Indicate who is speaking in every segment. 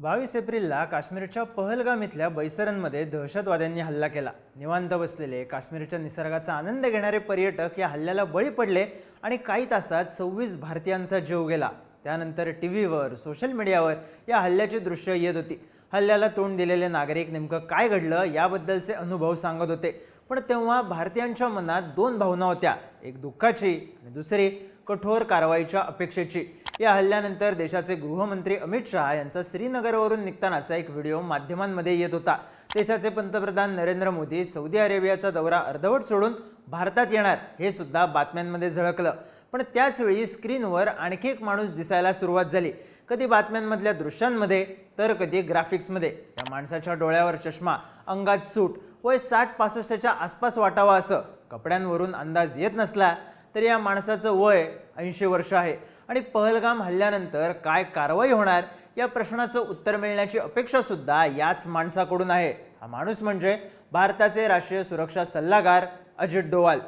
Speaker 1: बावीस एप्रिलला काश्मीरच्या पहलगाम इथल्या बैसरनमध्ये दहशतवाद्यांनी हल्ला केला. निवांत बसलेले काश्मीरच्या निसर्गाचा आनंद घेणारे पर्यटक या हल्ल्याला बळी पडले आणि काही तासात सव्वीस भारतीयांचा जीव गेला. त्यानंतर टी व्हीवर सोशल मीडियावर या हल्ल्याची दृश्य येत होती. हल्ल्याला तोंड दिलेले नागरिक नेमकं काय घडलं याबद्दलचे अनुभव सांगत होते. पण तेव्हा भारतीयांच्या मनात दोन भावना होत्या. एक दुःखाची आणि दुसरी कठोर कारवाईच्या अपेक्षेची. या हल्ल्यानंतर देशाचे गृहमंत्री अमित शहा यांचा श्रीनगरवरून निघतानाचा एक व्हिडिओ माध्यमांमध्ये येत होता. देशाचे पंतप्रधान नरेंद्र मोदी सौदी अरेबियाचा दौरा अर्धवट सोडून भारतात येणार हे सुद्धा बातम्यांमध्ये झळकलं. पण त्याचवेळी स्क्रीनवर आणखी एक माणूस दिसायला सुरुवात झाली. कधी बातम्यांमधल्या दृश्यांमध्ये तर कधी ग्राफिक्समध्ये. त्या माणसाच्या डोळ्यावर चष्मा अंगात सूट वय साठ पासष्टच्या आसपास वाटावा असं. कपड्यांवरून अंदाज येत नसला तर या माणसाचं वय ऐंशी वर्ष आहे. आणि पहलगाम हल्ल्यानंतर काय कारवाई होणार या प्रश्नाचं उत्तर मिळण्याची अपेक्षा सुद्धा याच माणसाकडून आहे. हा माणूस म्हणजे भारताचे राष्ट्रीय सुरक्षा सल्लागार अजित डोवाल.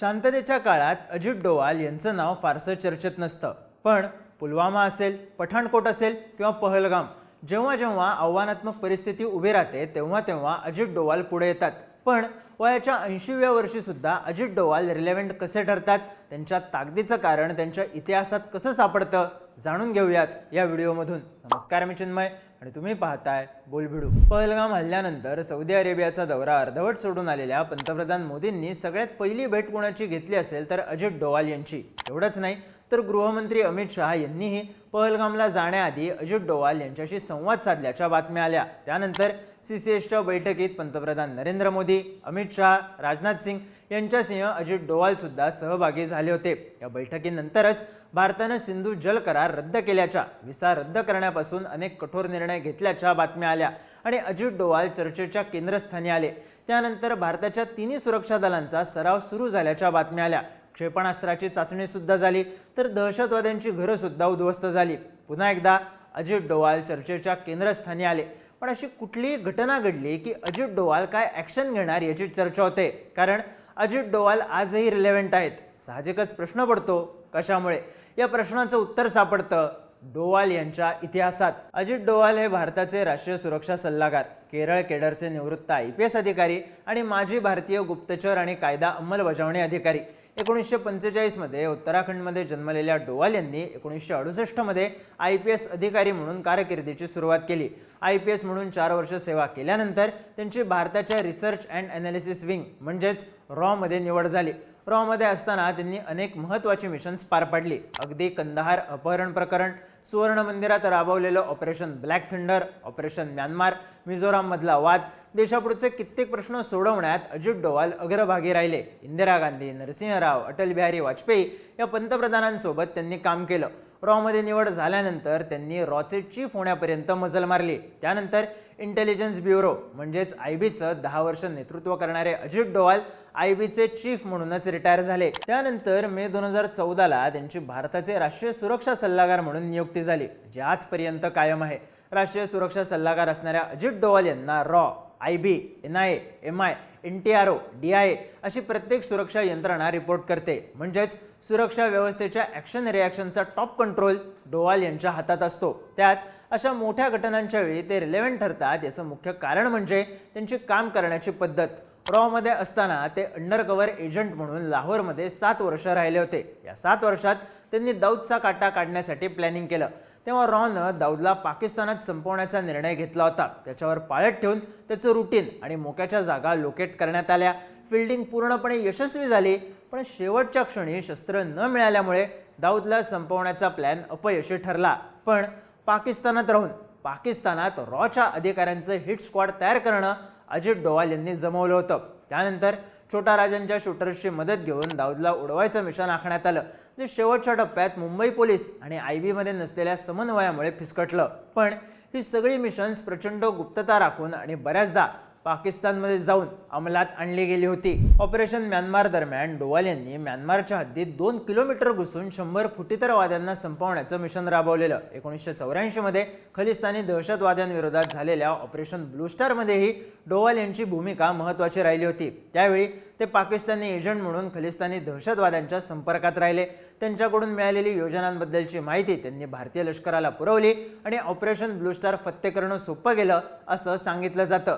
Speaker 1: शांततेच्या काळात अजित डोवाल यांचं नाव फारसं चर्चेत नसतं. पण पुलवामा असेल पठाणकोट असेल किंवा पहलगाम जेव्हा जेव्हा आव्हानात्मक परिस्थिती उभी राहते तेव्हा तेव्हा अजित डोवाल पुढे येतात. पण वयाच्या ऐंशीव्या वर्षीसुद्धा अजित डोवाल रिलेव्हंट कसे ठरतात? त्यांच्या ताकदीचं कारण त्यांच्या इतिहासात कसं सापडतं? जाणून घेऊयात या व्हिडिओमधून. नमस्कार मी चिन्मय आणि तुम्ही पाहताय बोलभिडू पहलगाम हल्ल्यानंतर सौदी अरेबियाचा दौरा अर्धवट सोडून आलेल्या पंतप्रधान मोदींनी सगळ्यात पहिली भेट कोणाची घेतली असेल तर अजित डोवाल यांची. एवढंच नाही तर गृहमंत्री अमित शहा यांनीही पहलगामला जाण्याआधी अजित डोवाल यांच्याशी संवाद साधल्याच्या बातम्या आल्या. त्यानंतर सी सी एसच्या बैठकीत पंतप्रधान नरेंद्र मोदी अमित शहा राजनाथ सिंग यांच्यासिंह अजित डोवालसुद्धा सहभागी झाले होते. या बैठकीनंतरच भारतानं सिंधू जल करार रद्द केल्याच्या व्हिसा रद्द करण्यापासून अनेक कठोर निर्णय घेतल्याच्या बातम्या आल्या आणि अजित डोवाल चर्चेच्या केंद्रस्थानी आले. त्यानंतर भारताच्या तिन्ही सुरक्षा दलांचा सराव सुरू झाल्याच्या बातम्या आल्या. क्षेपणास्त्राची चाचणीसुद्धा झाली. तर दहशतवाद्यांची घरंसुद्धा उद्ध्वस्त झाली. पुन्हा एकदा अजित डोवाल चर्चेच्या केंद्रस्थानी आले. पण अशी कुठलीही घटना घडली की अजित डोवाल काय ॲक्शन घेणार याची चर्चा होते. कारण अजित डोवाल आजही रिलेव्हंट आहेत. साहजिकच प्रश्न पडतो कशामुळे? या प्रश्नाचं उत्तर सापडतं. डोवाल यांच्या इतिहासात. अजित डोवाल हे भारताचे राष्ट्रीय सुरक्षा सल्लागार केरळ केडरचे निवृत्त आय पी एस अधिकारी आणि माजी भारतीय गुप्तचर आणि कायदा अंमलबजावणी अधिकारी. एकोणीसशे पंचेचाळीसमध्ये उत्तराखंडमध्ये जन्मलेल्या डोवाल यांनी एकोणीसशे अडुसष्टमध्ये आय पी एस अधिकारी म्हणून कारकिर्दीची सुरुवात केली. आय पी एस म्हणून चार वर्ष सेवा केल्यानंतर त्यांची भारताच्या रिसर्च अँड ॲनालिसिस विंग म्हणजेच रॉमध्ये निवड झाली. रॉमध्ये असताना त्यांनी अनेक महत्त्वाची मिशन्स पार पाडली. अगदी कंदहार अपहरण प्रकरण सुवर्ण मंदिरात राबवलेलं operation black thunder operation Myanmar मिझोराममधला वाद देशापुढचे कित्येक प्रश्न सोडवण्यात अजित डोवाल अग्रभागी राहिले. इंदिरा गांधी नरसिंह राव अटल बिहारी वाजपेयी या पंतप्रधानांसोबत त्यांनी काम केलं. रॉमध्ये निवड झाल्यानंतर त्यांनी रॉचे चीफ होण्यापर्यंत मजल मारली. त्यानंतर इंटेलिजन्स ब्युरो म्हणजेच आय बीचं दहा वर्ष नेतृत्व करणारे अजित डोवाल आय बीचे चीफ म्हणूनच रिटायर झाले. त्यानंतर मे दोन हजार चौदाला त्यांची भारताचे राष्ट्रीय सुरक्षा सल्लागार म्हणून नियुक्ती झाली जी आजपर्यंत कायम आहे. राष्ट्रीय सुरक्षा सल्लागार असणाऱ्या अजित डोवाल यांना raw I B N I M I N T R O D I A अशी प्रत्येक सुरक्षा यंत्रणा रिपोर्ट करते. म्हणजेच सुरक्षा व्यवस्थेच्या ॲक्शन रिॲक्शनचा टॉप कंट्रोल डोवाल यांच्या हातात असतो. त्यात अशा मोठ्या घटनांच्या वेळी ते रिलेव्हंट ठरतात याचं मुख्य कारण म्हणजे त्यांची काम करण्याची पद्धत. रॉमध्ये असताना ते अंडरकवर एजंट म्हणून लाहोरमध्ये सात वर्ष राहिले होते. या सात वर्षात त्यांनी दाऊदचा काटा काढण्यासाठी प्लॅनिंग केलं. तेव्हा रॉनं दाऊदला पाकिस्तानात संपवण्याचा निर्णय घेतला होता. त्याच्यावर पाळत ठेवून त्याचं रुटीन आणि मोक्याच्या जागा लोकेट करण्यात आल्या. फिल्डिंग पूर्णपणे यशस्वी झाली पण शेवटच्या क्षणी शस्त्र न मिळाल्यामुळे दाऊदला संपवण्याचा प्लॅन अपयशी ठरला. पण पाकिस्तानात राहून पाकिस्तानात रॉच्या अधिकाऱ्यांचं हिट स्क्वॉड तयार करणं अजित डोवाल यांनी जमवलं होतं. त्यानंतर छोटा राजांच्या शूटर्सची मदत घेऊन दाऊदला उडवायचं मिशन आखण्यात आलं जे शेवटच्या टप्प्यात मुंबई पोलीस आणि आय बीमध्ये नसलेल्या समन्वयामुळे फिसकटलं. पण ही सगळी मिशन्स प्रचंड गुप्तता राखून आणि बऱ्याचदा पाकिस्तानमध्ये जाऊन अंमलात आणली गेली होती. ऑपरेशन म्यानमार दरम्यान डोवाल यांनी म्यानमारच्या हद्दीत दोन किलोमीटर घुसून शंभर फुटीतरवाद्यांना संपवण्याचं मिशन राबवलेलं. एकोणीसशे चौऱ्याऐंशीमध्ये खलिस्तानी दहशतवाद्यांविरोधात झालेल्या ऑपरेशन ब्लू स्टारमध्येही डोवाल यांची भूमिका महत्त्वाची राहिली होती. त्यावेळी ते पाकिस्तानी एजंट म्हणून खलिस्तानी दहशतवाद्यांच्या संपर्कात राहिले. त्यांच्याकडून मिळालेली योजनांबद्दलची माहिती त्यांनी भारतीय लष्कराला पुरवली आणि ऑपरेशन ब्लू स्टार फत्ते करणं सोपं गेलं असं सांगितलं जातं.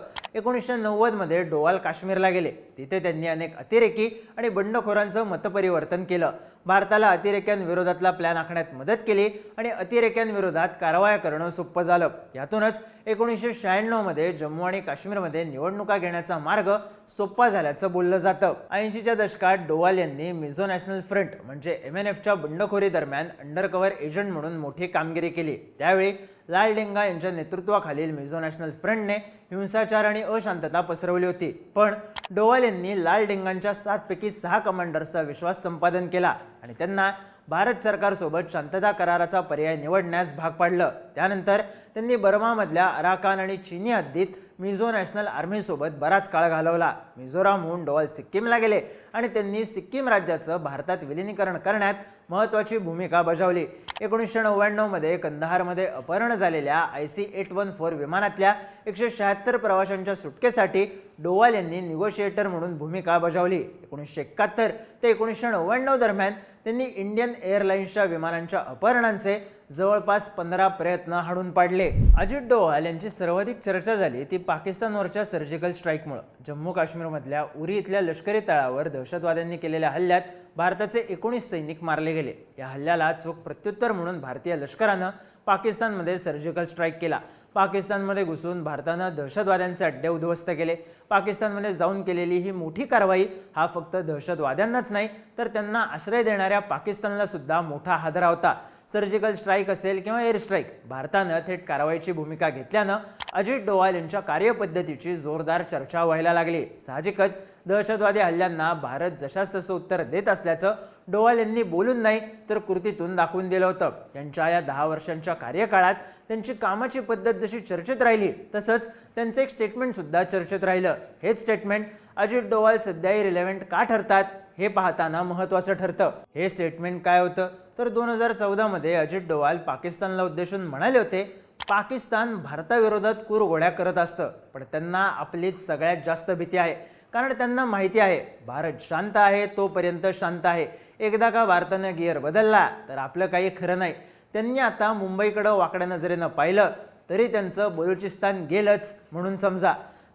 Speaker 1: एकोणीसशे नव्वदमध्ये डोवाल काश्मीरला गेले. तिथे त्यांनी अनेक अतिरेकी आणि बंडखोरांचं मतपरिवर्तन केलं. भारताला अतिरेक्यांविरोधातला प्लॅन आखण्यात मदत केली आणि अतिरेक्यांविरोधात कारवाया करणं सोपं झालं. यातूनच एकोणीसशे शहाण्णवमध्ये जम्मू आणि काश्मीरमध्ये निवडणुका घेण्याचा मार्ग सोपा झाल्याचं बोललं जातं. ऐंशीच्या दशकात डोवाल यांनी मिझो नॅशनल फ्रंट म्हणजे एम एन एफच्या बंडखोरी दरम्यान अंडरकव्हर एजंट म्हणून मोठी कामगिरी केली. त्यावेळी लाल डेंगा यांच्या नेतृत्वाखालील मिझो नॅशनल फ्रंटने हिंसाचार आणि अशांतता पसरवली होती. पण डोवाल यांनी लाल डेंगांच्या सातपैकी सहा कमांडर्सचा विश्वास संपादन केला. आणि त्यांना भारत सरकारसोबत शांतता कराराचा पर्याय निवडण्यास भाग पाडलं. त्यानंतर त्यांनी बर्मामधल्या अराकान आणि चिनी हद्दीत मिझो नॅशनल आर्मीसोबत बराच काळ घालवला. मिझोरामहून डोवाल सिक्कीमला गेले आणि त्यांनी सिक्कीम राज्याचं भारतात विलिनीकरण करण्यात महत्त्वाची भूमिका बजावली. एकोणीसशे नव्याण्णवमध्ये कंदहारमध्ये अपहरण झालेल्या I C eight one four विमानातल्या एकशे शहात्तर प्रवाशांच्या सुटकेसाठी डोवाल यांनी निगोशिएटर म्हणून भूमिका बजावली. एकोणीसशे एकाहत्तर ते एकोणीसशे नव्याण्णव दरम्यान त्यांनी इंडियन एअरलाईन्सच्या विमानांच्या अपहरणांचे जवळपास पंधरा प्रयत्न हाडून पाडले. अजित डोवाल यांची सर्वाधिक चर्चा झाली ती पाकिस्तानवरच्या सर्जिकल स्ट्राईकमुळं जम्मू काश्मीरमधल्या उरी इथल्या लष्करी तळावर दहशतवाद्यांनी केलेल्या हल्ल्यात भारताचे एकोणीस सैनिक मारले गेले. या हल्ल्याला चोख प्रत्युत्तर म्हणून भारतीय लष्करानं पाकिस्तानमध्ये सर्जिकल स्ट्राईक केला. पाकिस्तानमध्ये घुसून भारतानं दहशतवाद्यांचे अड्डे उद्ध्वस्त केले. पाकिस्तानमध्ये जाऊन केलेली ही मोठी कारवाई हा फक्त दहशतवाद्यांनाच नाही तर त्यांना आश्रय देणाऱ्या पाकिस्तानला सुद्धा मोठा हादरा होता. सर्जिकल स्ट्राईक असेल किंवा एअर स्ट्राईक भारतानं थेट कारवाईची भूमिका घेतल्यानं अजित डोवाल यांच्या कार्यपद्धतीची जोरदार चर्चा व्हायला लागली. साहजिकच दहशतवादी हल्ल्यांना भारत जशास तसं उत्तर देत असल्याचं डोवाल यांनी बोलून नाही तर कृतीतून दाखवून दिलं होतं. त्यांच्या या दहा वर्षांच्या कार्यकाळात त्यांची कामाची पद्धत जशी चर्चेत राहिली तसंच त्यांचं एक स्टेटमेंट सुद्धा चर्चेत राहिलं. हेच स्टेटमेंट अजित डोवाल सध्याही रिलेव्हंट का ठरतात? हे पाहताना महत्त्वाचं ठरतं. हे स्टेटमेंट काय होतं? तर दोन हजार चौदामध्ये अजित डोवाल पाकिस्तानला उद्देशून म्हणाले होते पाकिस्तान भारताविरोधात कुरघोड्या करत असतं पण त्यांना आपलीच सगळ्यात जास्त भीती आहे. कारण त्यांना माहिती आहे भारत शांत आहे तोपर्यंत शांत आहे. एकदा का भारतानं गिअर बदलला तर आपलं काही खरं नाही. त्यांनी आता मुंबईकडं वाकड्या नजरेनं पाहिलं तरी त्यांचं बलुचिस्तान गेलंच म्हणून समजा.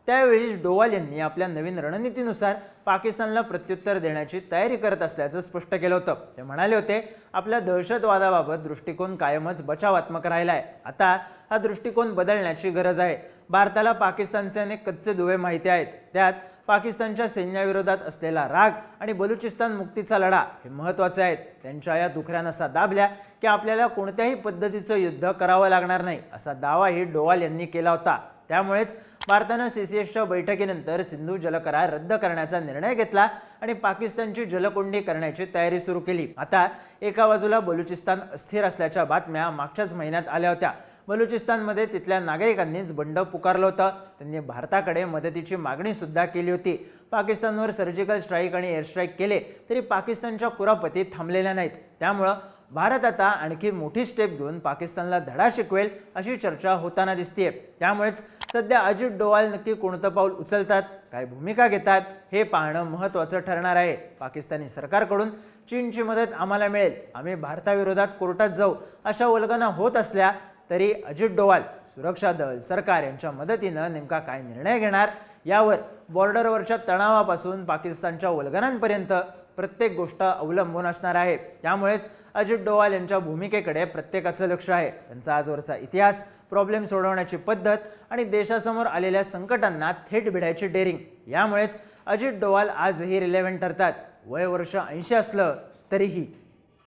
Speaker 1: त्यावेळी डोवाल यांनी आपल्या नवीन रणनीतीनुसार पाकिस्तानला प्रत्युत्तर देण्याची तयारी करत असल्याचं स्पष्ट केलं होतं. ते म्हणाले होते आपल्या दहशतवादाबाबत दृष्टिकोन कायमच बचावात्मक राहिला आहे आता हा दृष्टिकोन बदलण्याची गरज आहे. भारताला पाकिस्तानचे अनेक कच्चे दुवे माहिती आहेत. त्यात पाकिस्तानच्या सैन्याविरोधात असलेला राग आणि बलुचिस्तान मुक्तीचा लढा हे महत्त्वाचे आहेत. त्यांच्या या दुखऱ्यानं असा दाबल्या की आपल्याला कोणत्याही पद्धतीचं युद्ध करावं लागणार नाही असा दावाही डोवाल यांनी केला होता. त्यामुळेच भारतानं सी सी एसच्या बैठकीनंतर सिंधू जलकरार रद्द करण्याचा निर्णय घेतला आणि पाकिस्तानची जलकोंडी करण्याची तयारी सुरू केली. आता एका बाजूला बलुचिस्तान अस्थिर असल्याच्या बातम्या मागच्याच महिन्यात आल्या होत्या. बलुचिस्तानमध्ये तिथल्या नागरिकांनीच बंड पुकारलं होतं. त्यांनी भारताकडे मदतीची मागणी सुद्धा केली होती. पाकिस्तानवर सर्जिकल स्ट्राईक आणि एअर स्ट्राईक केले तरी पाकिस्तानच्या कुरापती थांबलेल्या नाहीत. त्यामुळं भारत आता आणखी मोठी स्टेप घेऊन पाकिस्तानला धडा शिकवेल अशी चर्चा होताना दिसतीये. त्यामुळेच सध्या अजित डोवाल नक्की कोणतं पाऊल उचलतात काय भूमिका घेतात हे पाहणं महत्त्वाचं ठरणार आहे. पाकिस्तानी सरकारकडून चीनची मदत आम्हाला मिळेल. आम्ही भारताविरोधात कोर्टात जाऊ अशा वल्गना होत असल्या तरी अजित डोवाल सुरक्षा दल सरकार यांच्या मदतीनं नेमका काय निर्णय घेणार यावर बॉर्डरवरच्या तणावापासून पाकिस्तानच्या वल्गनांपर्यंत प्रत्येक गोष्ट अवलंबून असणार आहे. त्यामुळेच अजित डोवाल यांच्या भूमिकेकडे प्रत्येकाचं लक्ष आहे. त्यांचा आजवरचा इतिहास प्रॉब्लेम सोडवण्याची पद्धत आणि देशासमोर आलेल्या संकटांना थेट भिडायची डेअरिंग यामुळेच अजित डोवाल आजही रिलेव्हंट ठरतात. वय वर्ष ऐंशी असलं तरीही.